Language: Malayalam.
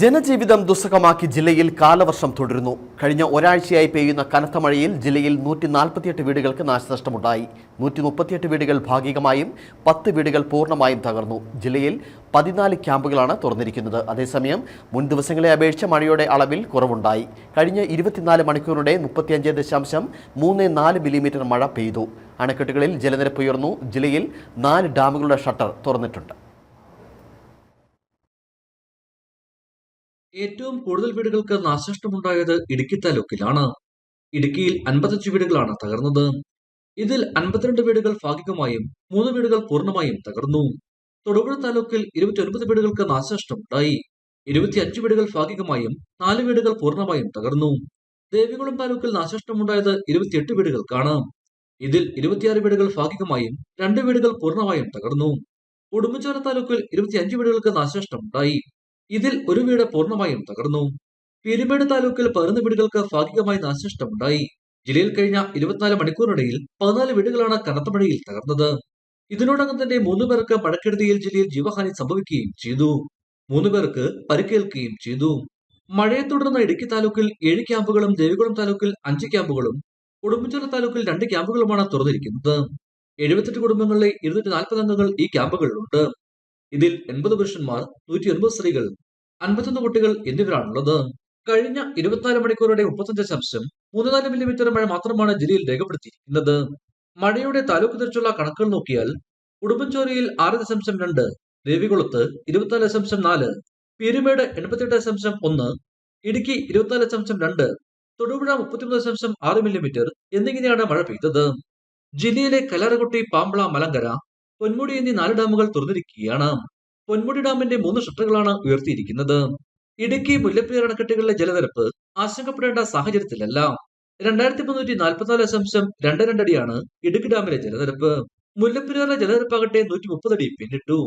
ജനജീവിതം ദുസ്സഹമാക്കി ജില്ലയിൽ കാലവർഷം തുടരുന്നു. കഴിഞ്ഞ ഒരാഴ്ചയായി പെയ്യുന്ന കനത്ത മഴയിൽ ജില്ലയിൽ നൂറ്റി നാൽപ്പത്തിയെട്ട് വീടുകൾക്ക് നാശനഷ്ടമുണ്ടായി. നൂറ്റി മുപ്പത്തിയെട്ട് വീടുകൾ ഭാഗികമായും പത്ത് വീടുകൾ പൂർണമായും തകർന്നു. ജില്ലയിൽ പതിനാല് ക്യാമ്പുകളാണ് തുറന്നിരിക്കുന്നത്. അതേസമയം മുൻ ദിവസങ്ങളെ അപേക്ഷിച്ച് മഴയുടെ അളവിൽ കുറവുണ്ടായി. കഴിഞ്ഞ ഇരുപത്തിനാല് മണിക്കൂറിനിടെ മുപ്പത്തിയഞ്ച് ദശാംശം മൂന്ന് നാല് മില്ലിമീറ്റർ മഴ പെയ്തു. അണക്കെട്ടുകളിൽ ജലനിരപ്പ് ഉയർന്നു. ജില്ലയിൽ നാല് ഡാമുകളുടെ ഷട്ടർ തുറന്നിട്ടുണ്ട്. ഏറ്റവും കൂടുതൽ വീടുകൾക്ക് നാശനഷ്ടമുണ്ടായത് ഇടുക്കി താലൂക്കിലാണ്. ഇടുക്കിയിൽ അൻപത്തഞ്ച് വീടുകളാണ് തകർന്നത്. ഇതിൽ അൻപത്തിരണ്ട് വീടുകൾ ഭാഗികമായും മൂന്ന് വീടുകൾ പൂർണമായും തകർന്നു. തൊടുപുഴ താലൂക്കിൽ ഇരുപത്തിയൊൻപത് വീടുകൾക്ക് നാശനഷ്ടമുണ്ടായി. ഇരുപത്തിയഞ്ച് വീടുകൾ ഭാഗികമായും നാല് വീടുകൾ പൂർണമായും തകർന്നു. ദേവികുളം താലൂക്കിൽ നാശനഷ്ടമുണ്ടായത് ഇരുപത്തിയെട്ട് വീടുകൾക്കാണ്. ഇതിൽ ഇരുപത്തിയാറ് വീടുകൾ ഭാഗികമായും രണ്ട് വീടുകൾ പൂർണമായും തകർന്നു. ഉടുമ്പൻചോല താലൂക്കിൽ ഇരുപത്തിയഞ്ച് വീടുകൾക്ക് നാശനഷ്ടമുണ്ടായി. ഇതിൽ ഒരു വീട് പൂർണമായും തകർന്നു. പീരുമേട് താലൂക്കിൽ പതിനൊന്ന് വീടുകൾക്ക് ഭാഗികമായി നാശനഷ്ടമുണ്ടായി. ജില്ലയിൽ കഴിഞ്ഞ ഇരുപത്തിനാല് മണിക്കൂറിനിടയിൽ പതിനാല് വീടുകളാണ് കനത്ത മഴയിൽ തകർന്നത്. ഇതിനോടകം തന്നെ മൂന്നു പേർക്ക് മഴക്കെടുതിയിൽ ജില്ലയിൽ ജീവഹാനി സംഭവിക്കുകയും ചെയ്തു. മൂന്നു പേർക്ക് പരിക്കേൽക്കുകയും ചെയ്തു. മഴയെ തുടർന്ന് ഇടുക്കി താലൂക്കിൽ ഏഴ് ക്യാമ്പുകളും ദേവികുളം താലൂക്കിൽ അഞ്ച് ക്യാമ്പുകളും ഉടുമ്പൻചോല താലൂക്കിൽ രണ്ട് ക്യാമ്പുകളുമാണ് തുറന്നിരിക്കുന്നത്. എഴുപത്തെട്ട് കുടുംബങ്ങളിലെ ഇരുന്നൂറ്റി നാൽപ്പത് അംഗങ്ങൾ ഈ ക്യാമ്പുകളിലുണ്ട്. ഇതിൽ എൺപത് പുരുഷന്മാർ നൂറ്റി എൺപത് സ്ത്രീകൾ അൻപത്തൊന്ന് കുട്ടികൾ എന്നിവരാണുള്ളത്. കഴിഞ്ഞ ഇരുപത്തിനാല് മണിക്കൂറുടെ മുപ്പത്തഞ്ച് ദശാംശം മൂന്ന് നാല് മില്ലിമീറ്റർ മഴ മാത്രമാണ് ജില്ലയിൽ രേഖപ്പെടുത്തിയിരിക്കുന്നത്. മഴയുടെ താലൂക്ക് തിരിച്ചുള്ള കണക്കുകൾ നോക്കിയാൽ ഉടുമ്പൻചോരയിൽ ആറ് ദശാംശം രണ്ട് ദേവികുളത്ത് ഇരുപത്തിനാല് ദശാംശം നാല് പീരുമേട് എൺപത്തിയെട്ട് ദശാംശം ഒന്ന് ഇടുക്കി ഇരുപത്തിനാല് ദശാംശം രണ്ട് തൊടുപുഴ മുപ്പത്തിമൂന്ന് ദശാംശം ആറ് മില്ലിമീറ്റർ എന്നിങ്ങനെയാണ് മഴ പെയ്തത്. ജില്ലയിലെ കലാരകുട്ടി പാമ്പള മലങ്കര പൊന്മുടി എന്നീ നാല് ഡാമുകൾ തുറന്നിരിക്കുകയാണ്. പൊന്മുടി ഡാമിന്റെ മൂന്ന് ഷട്ടറുകളാണ് ഉയർത്തിയിരിക്കുന്നത്. ഇടുക്കി മുല്ലപ്പെരിയാർ അണക്കെട്ടുകളിലെ ജലനിരപ്പ് ആശങ്കപ്പെടേണ്ട സാഹചര്യത്തിലല്ല. രണ്ടായിരത്തി മുന്നൂറ്റി നാൽപ്പത്തിനാല് ദശാംശം രണ്ട് രണ്ടടിയാണ് ഇടുക്കി ഡാമിലെ ജലനിരപ്പ്. മുല്ലപ്പെരിയാറിലെ ജലനിരപ്പാകട്ടെ നൂറ്റി മുപ്പതടി പിന്നിട്ടു.